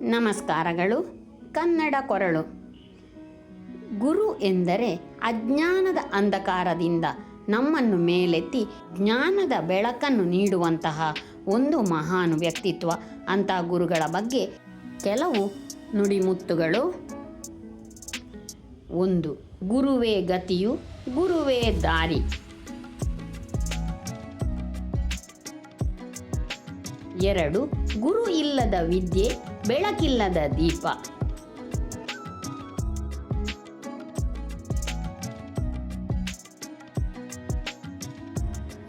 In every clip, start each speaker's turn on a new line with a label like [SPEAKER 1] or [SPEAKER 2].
[SPEAKER 1] ನಮಸ್ಕಾರಗಳು. ಕನ್ನಡ ಕೊರಳು. ಗುರು ಎಂದರೆ ಅಜ್ಞಾನದ ಅಂಧಕಾರದಿಂದ ನಮ್ಮನ್ನು ಮೇಲೆತ್ತಿ ಜ್ಞಾನದ ಬೆಳಕನ್ನು ನೀಡುವಂತಹ ಒಂದು ಮಹಾನ್ ವ್ಯಕ್ತಿತ್ವ. ಅಂತ ಗುರುಗಳ ಬಗ್ಗೆ ಕೆಲವು ನುಡಿಮುತ್ತುಗಳು. ಒಂದು, ಗುರುವೇ ಗತಿಯು, ಗುರುವೇ ದಾರಿ. ಎರಡು, ಗುರು ಇಲ್ಲದ ವಿದ್ಯೆ ಬೆಳಕಿಲ್ಲದ ದೀಪ.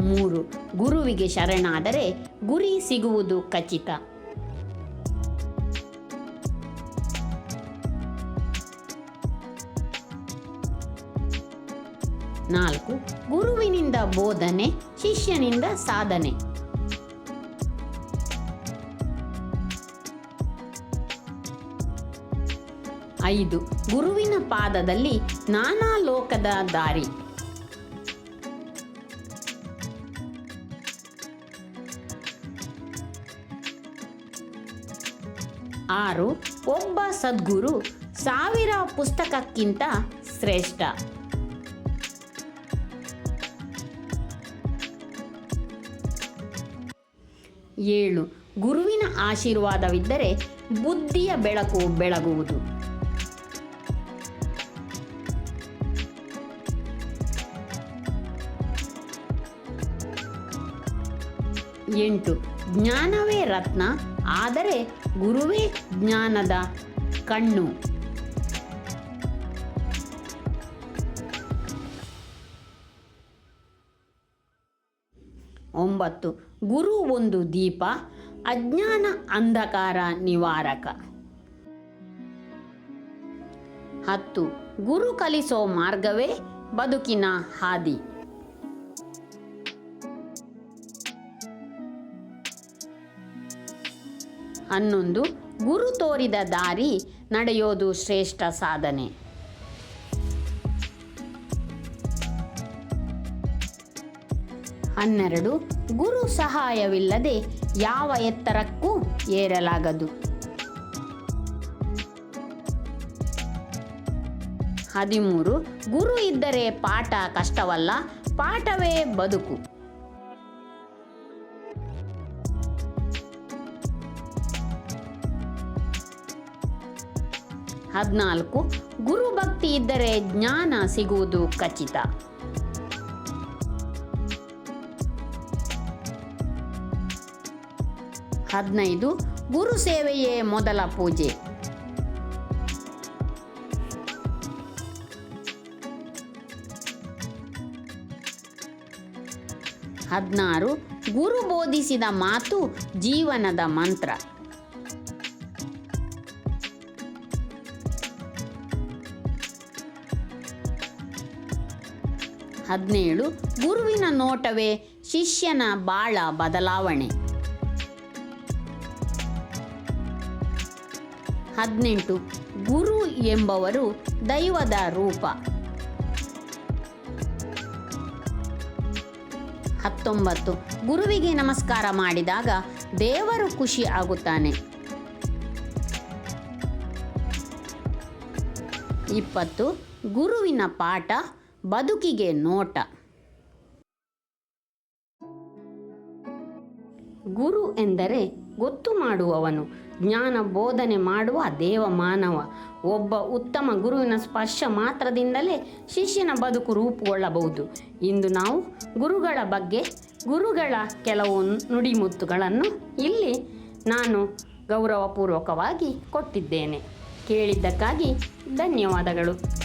[SPEAKER 1] ಮೂರು ಗುರುವಿಗೆ ಶರಣಾದರೆ ಗುರಿ ಸಿಗುವುದು ಖಚಿತ. ನಾಲ್ಕು ಗುರುವಿನಿಂದ ಬೋಧನೆ ಶಿಷ್ಯನಿಂದ ಸಾಧನೆ. ಐದು. ಗುರುವಿನ ಪಾದದಲ್ಲಿ ನಾನಾ ಲೋಕದ ದಾರಿ. ಆರು. ಒಬ್ಬ ಸದ್ಗುರು ಸಾವಿರ ಪುಸ್ತಕಕ್ಕಿಂತ ಶ್ರೇಷ್ಠ. ಏಳು. ಗುರುವಿನ ಆಶೀರ್ವಾದವಿದ್ದರೆ ಬುದ್ಧಿಯ ಬೆಳಕು ಬೆಳಗುವುದು. ಎಂಟು. ಜ್ಞಾನವೇ ರತ್ನ, ಆದರೆ ಗುರುವೇ ಜ್ಞಾನದ ಕಣ್ಣು. ಒಂಬತ್ತು. ಗುರು ಒಂದು ದೀಪ, ಅಜ್ಞಾನ ಅಂಧಕಾರ ನಿವಾರಕ. ಹತ್ತು. ಗುರು ಕಲಿಸೋ ಮಾರ್ಗವೇ ಬದುಕಿನ ಹಾದಿ. ಹನ್ನೊಂದು ಗುರು ತೋರಿದ ದಾರಿ ನಡೆಯೋದು ಶ್ರೇಷ್ಠ ಸಾಧನೆ. ಹನ್ನೆರಡು, ಗುರು ಸಹಾಯವಿಲ್ಲದೆ ಯಾವ ಎತ್ತರಕ್ಕೂ ಏರಲಾಗದು. ಹದಿಮೂರು, ಗುರು ಇದ್ದರೆ ಪಾಠ ಕಷ್ಟವಲ್ಲ, ಪಾಠವೇ ಬದುಕು. ಹದಿನಾಲ್ಕು. ಗುರು ಭಕ್ತಿ ಇದ್ದರೆ ಜ್ಞಾನ ಸಿಗುವುದು ಖಚಿತ. ಹದಿನೈದು. ಗುರು ಸೇವೆಯೇ ಮೊದಲ ಪೂಜೆ. ಹದಿನಾರು. ಗುರು ಬೋಧಿಸಿದ ಮಾತು ಜೀವನದ ಮಂತ್ರ. ಹದಿನೇಳು, ಗುರುವಿನ ನೋಟವೇ ಶಿಷ್ಯನ ಬಾಳ ಬದಲಾವಣೆ. ಹದಿನೆಂಟು, ಗುರು ಎಂಬವರು ದೈವದ ರೂಪ. ಹತ್ತೊಂಬತ್ತು, ಗುರುವಿಗೆ ನಮಸ್ಕಾರ ಮಾಡಿದಾಗ ದೇವರು ಖುಷಿ ಆಗುತ್ತಾನೆ. ಇಪ್ಪತ್ತು, ಗುರುವಿನ ಪಾಠ ಬದುಕಿಗೆ ನೋಟ. ಗುರು ಎಂದರೆ ಗೊತ್ತು ಮಾಡುವವನು, ಜ್ಞಾನ ಬೋಧನೆ ಮಾಡುವ ದೇವ ಮಾನವ ಒಬ್ಬ ಉತ್ತಮ ಗುರುವಿನ ಸ್ಪರ್ಶ ಮಾತ್ರದಿಂದಲೇ ಶಿಷ್ಯನ ಬದುಕು ರೂಪುಗೊಳ್ಳಬಹುದು. ಇಂದು ನಾವು ಗುರುಗಳ ಬಗ್ಗೆ, ಗುರುಗಳ ಕೆಲವು ನುಡಿಮುತ್ತುಗಳನ್ನು ಇಲ್ಲಿ ನಾನು ಗೌರವಪೂರ್ವಕವಾಗಿ ಕೊಟ್ಟಿದ್ದೇನೆ. ಕೇಳಿದ್ದಕ್ಕಾಗಿ ಧನ್ಯವಾದಗಳು.